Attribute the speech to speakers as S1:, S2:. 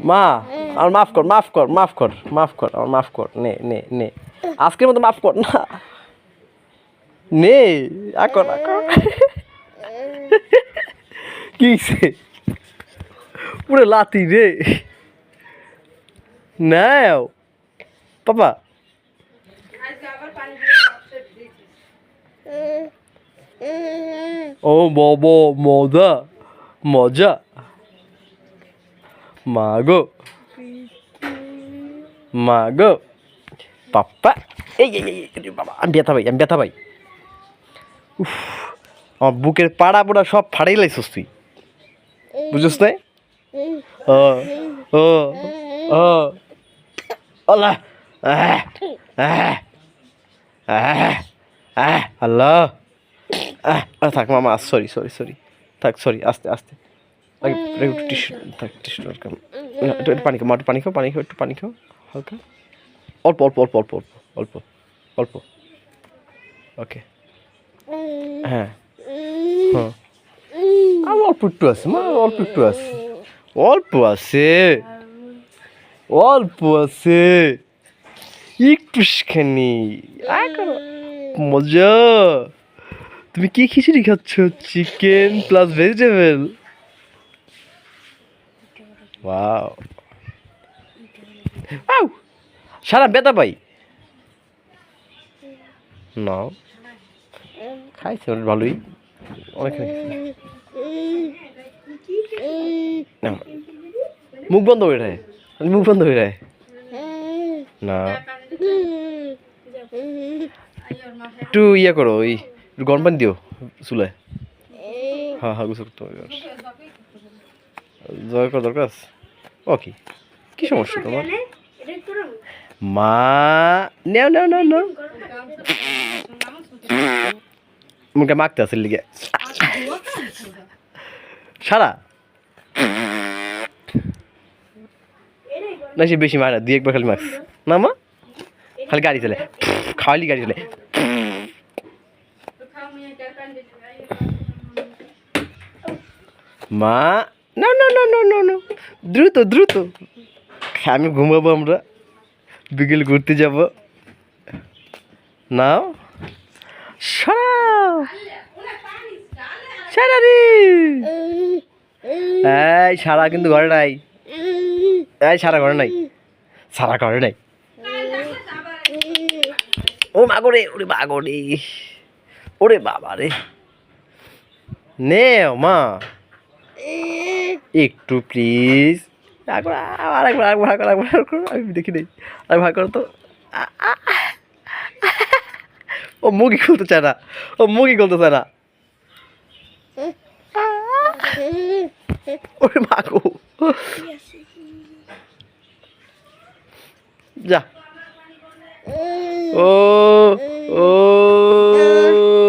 S1: মা আমার মাফ কর মাফ কর মাফ কর মাফ কর আমার মাফ কর, নে নে নে। আজকের মতো মাফ কর না। নে আকর আকর কি? পুরো লাতি রে। নাও। পাপা। ও বাবা মজা মজা। মাগো। মাগো। পাপ্পা। এই এই বাবা, আমি ব্যথা পাই, আমি ব্যথা পাই। উফ, আমার বুকের পাড়া পোড়া সব ফাড়াই লাইছস তুই। বুঝছিস না? ও ও ও। আল্লাহ। আল্লাহ। থাক, মামা সরি সরি সরি থাক সরি আস্তে আস্তে। একটু টিস্যু, থাক টিস্যু দরকার একটু একটু পানি খাও মা একটু পানি খাও পানি খাও, একটু পানি খাও, হালকা। অল্প অল্প অল্প অল্প অল্প অল্প ওকে হ্যাঁ। হ্যাঁ। আমার অল্প একটু আছে, মা, অল্প একটু আছে। অল্প আছে। অল্প আছে। একটুখানি আয় করো। মজা। তুমি কি খিচুড়ি খাচ্ছ? চিকেন প্লাস ভেজিটেবল ওয়াও সারা বেতা পাই না খাইছে ভালোই অনেক। মুখ বন্ধ হয়ে যায় মুখ বন্ধ হয়ে যায় না একটু ইয়ে করো ওই গরম পানি দিও চুলায় হ্যাঁ হ্যাঁ। জয় করা দরকার আছে? ও কি? কি সমস্যা তোমার? মা নেও নেও নেও নেও। মুখে মাখতে আছে লিগে সারা। না সে বেশি মারে দুই একবার খালি মাখস না মা? খালি গাড়ি চলে। খালি গাড়ি চলে। মা না না না না না না। দ্রুত দ্রুত। আমি ঘুমাবো আমরা। বিকেল ঘুরতে যাব। নাও। সরাও সারা রে। এই সারা কিন্তু ঘরে নাই। এই সারা ঘরে নাই। সারা ঘরে নাই। ও মাগরে ওরে মাগো রে। ওরে বাবা রে। নে মা। একটু প্লিজ আরেকবার আরেকবার আরেকবার আরেকবার আরেকবার আমি দেখি নেই। আর ভাগ করো তো। ও মুখই খুলতে চায় না। ও মুখই খুলতে চায় না। ওরে মা যা। ও ও।